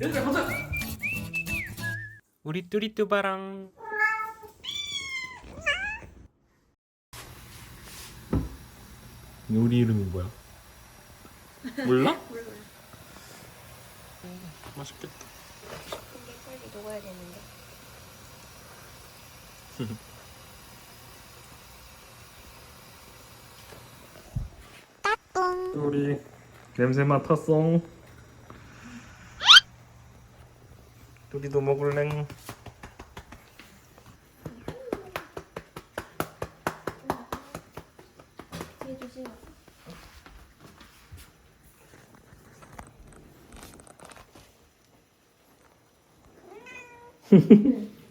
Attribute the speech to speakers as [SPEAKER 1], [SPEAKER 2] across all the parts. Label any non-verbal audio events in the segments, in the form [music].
[SPEAKER 1] 얘들아 가자. 우리 뚜리뚜바랑 우리 이름이 뭐야? 몰라?
[SPEAKER 2] 몰라. [laughs]
[SPEAKER 1] 맛있겠다.
[SPEAKER 2] 근데 빨리 녹아야 되는데.
[SPEAKER 1] 우리 냄새 맡았어. 우리도 먹을래.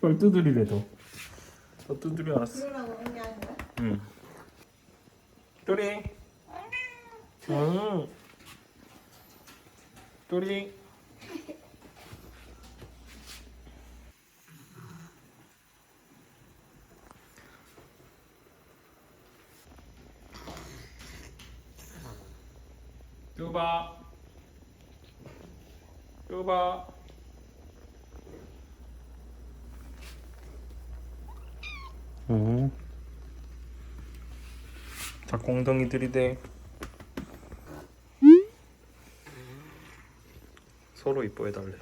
[SPEAKER 1] 빨리 두드리래도. 너 두드려 알았어.
[SPEAKER 2] 그러라고 의미하는 거야?
[SPEAKER 1] 응. 뚜리. 응. 뚜리. 뚜바. 뚜바. 닭공덩이들이대 서로 이뻐해달래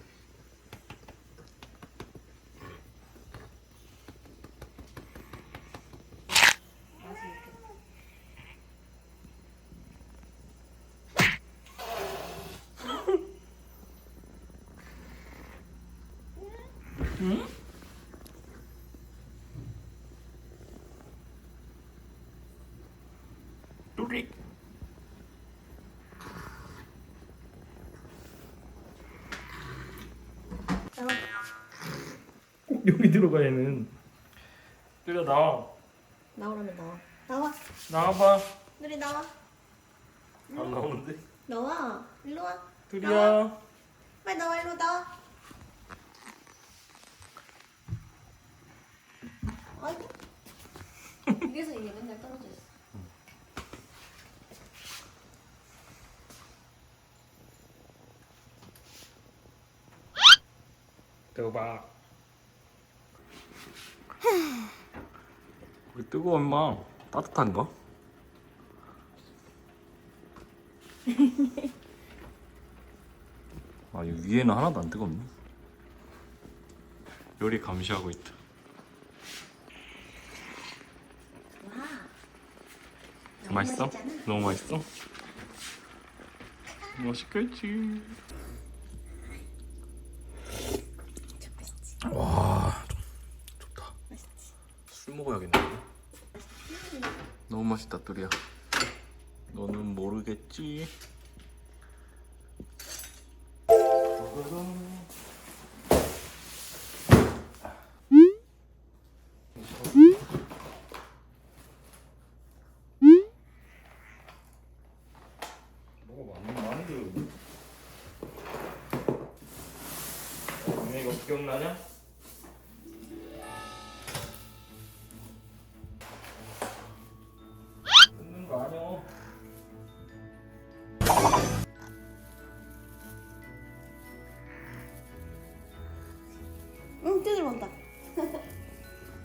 [SPEAKER 1] 여기 들어가 얘는 뚜리야 나와
[SPEAKER 2] 나오라면 나와. 나와.
[SPEAKER 1] 나와봐
[SPEAKER 2] 누리 나와.
[SPEAKER 1] 안 나오는데
[SPEAKER 2] 나와. 일로 와.
[SPEAKER 1] 뚜리야
[SPEAKER 2] 빨리 나와. 일로 나와. 아이고. 이래서 이게 맨날 떨어져 있어.
[SPEAKER 1] 뚜 바왜 뜨거워 임마 따뜻한가? [laughs] 아, 이 위에는 하나도 안 뜨겁네. 요리 감시하고 있다.
[SPEAKER 2] 와.
[SPEAKER 1] 맛있어? 너무 맛있어? 맛있겠지. 와, 좋- 좋다. 술 먹어야겠네. 너무 맛있다, 뚜리야. 너는 모르겠지. 뭐가. 왜 이거 기억나냐?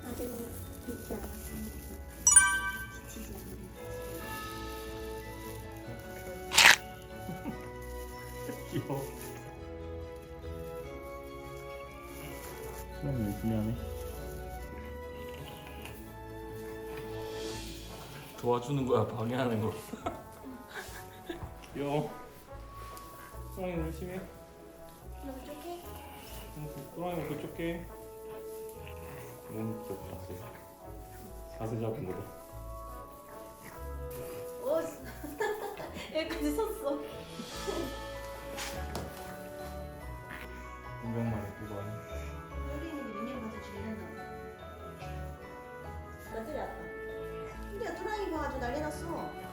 [SPEAKER 2] 아직 진짜.
[SPEAKER 1] 귀여워. 수염 열심히 하네. 도와주는 거야, 방해하는 거. 귀여워. 수영이 열심히 해.
[SPEAKER 2] 너.
[SPEAKER 1] 수영이 그쪽 게. 너무 귀엽다. 자세 잡은 거다.
[SPEAKER 2] 오, [laughs] 여기까지 섰어.
[SPEAKER 1] 인형만 입고 가니.
[SPEAKER 2] 우리는 민영 가서 죽이려나 어디 갔다? 근데 토라이 가가지고 난리 났어.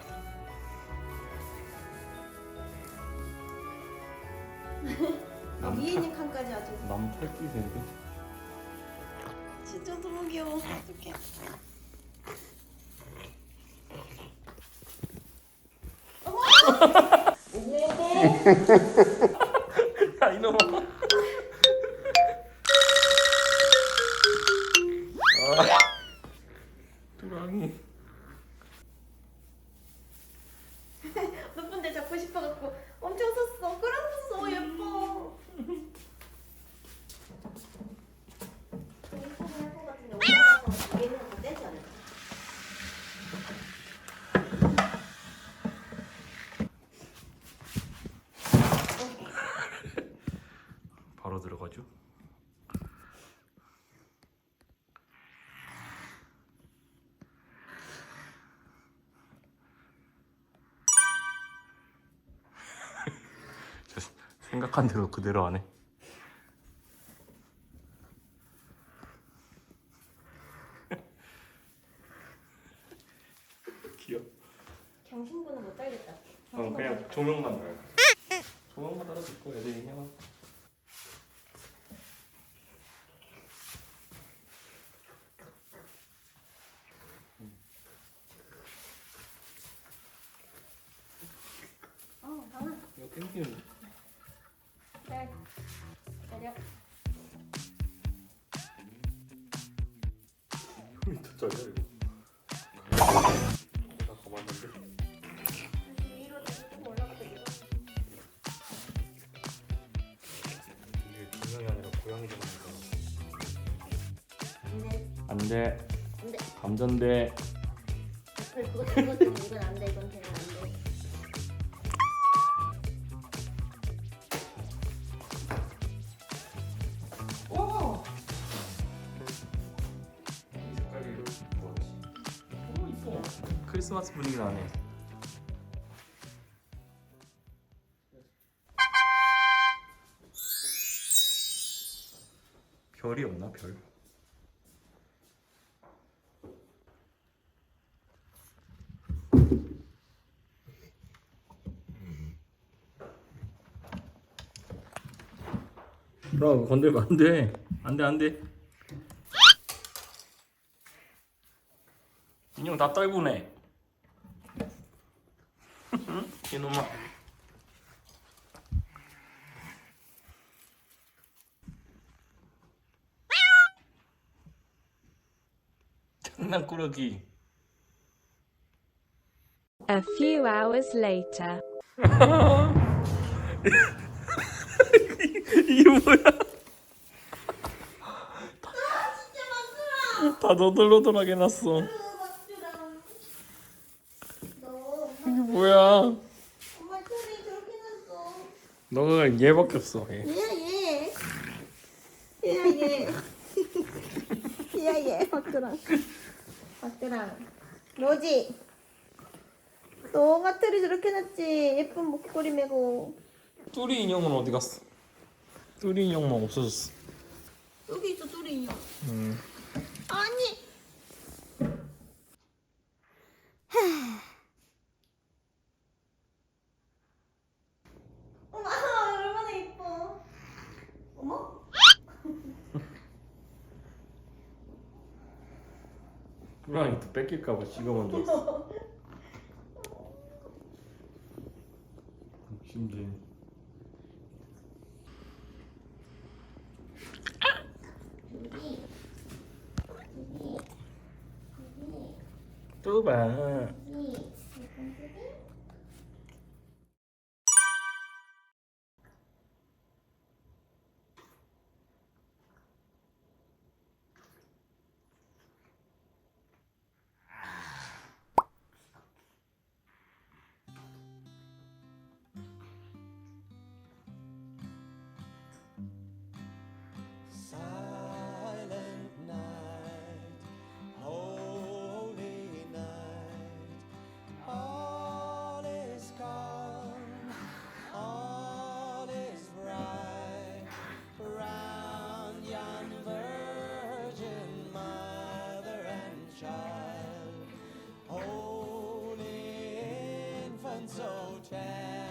[SPEAKER 2] 아, 위에 있는 칸까지 아주
[SPEAKER 1] 나무 탈기세인데?
[SPEAKER 2] 진짜 너무 귀여워. 어떡해. [laughs] [laughs] [laughs]
[SPEAKER 1] 생각한 대로 그대로 안 해. [laughs] 귀여워.
[SPEAKER 2] 경신부는 못 달겠다.
[SPEAKER 1] 어 그냥 조명만 달고. 조명만 달아도 있고 애들이 그냥.
[SPEAKER 2] 어, 방아.
[SPEAKER 1] 이거 땡기는.
[SPEAKER 2] 네.
[SPEAKER 1] 더 잘려 이거. 나 가봤는데.
[SPEAKER 2] 위로.
[SPEAKER 1] 이게 아니라 고양이.
[SPEAKER 2] 안돼.
[SPEAKER 1] 안돼. 감전돼.
[SPEAKER 2] 그것 그것 좀 이건 안 돼. 이건 그냥 안돼.
[SPEAKER 1] 크리스마스 분위기 나네. 별이 없나 별? 야 건들면 안 돼. 안 돼, 안 돼. 인형 다 떨구네. 이놈아. 장난꾸러기.
[SPEAKER 3] A few hours later. [laughs]
[SPEAKER 1] 이게 뭐야? 다 너덜너덜하게.
[SPEAKER 2] 너
[SPEAKER 1] 이게 뭐야?
[SPEAKER 2] 엄마 털이 저렇게 났어.
[SPEAKER 1] 너가 얘밖에 없어. 얘.
[SPEAKER 2] 얘. 얘야 얘. 박드랑. 박드랑. 뭐지? 너가 털이 저렇게 났지. 예쁜 목걸이 메고.
[SPEAKER 1] 뚜리 인형은 어디 갔어? 뚜리 인형만 없어졌어.
[SPEAKER 2] 여기 있어 뚜리 인형.
[SPEAKER 1] 음.
[SPEAKER 2] 아니. 어머 얼마나 예뻐. 어머?
[SPEAKER 1] 뚜랑이 또 뺏길까봐 지가 먼저 왔어. 심지. 뚜바.
[SPEAKER 4] so tender.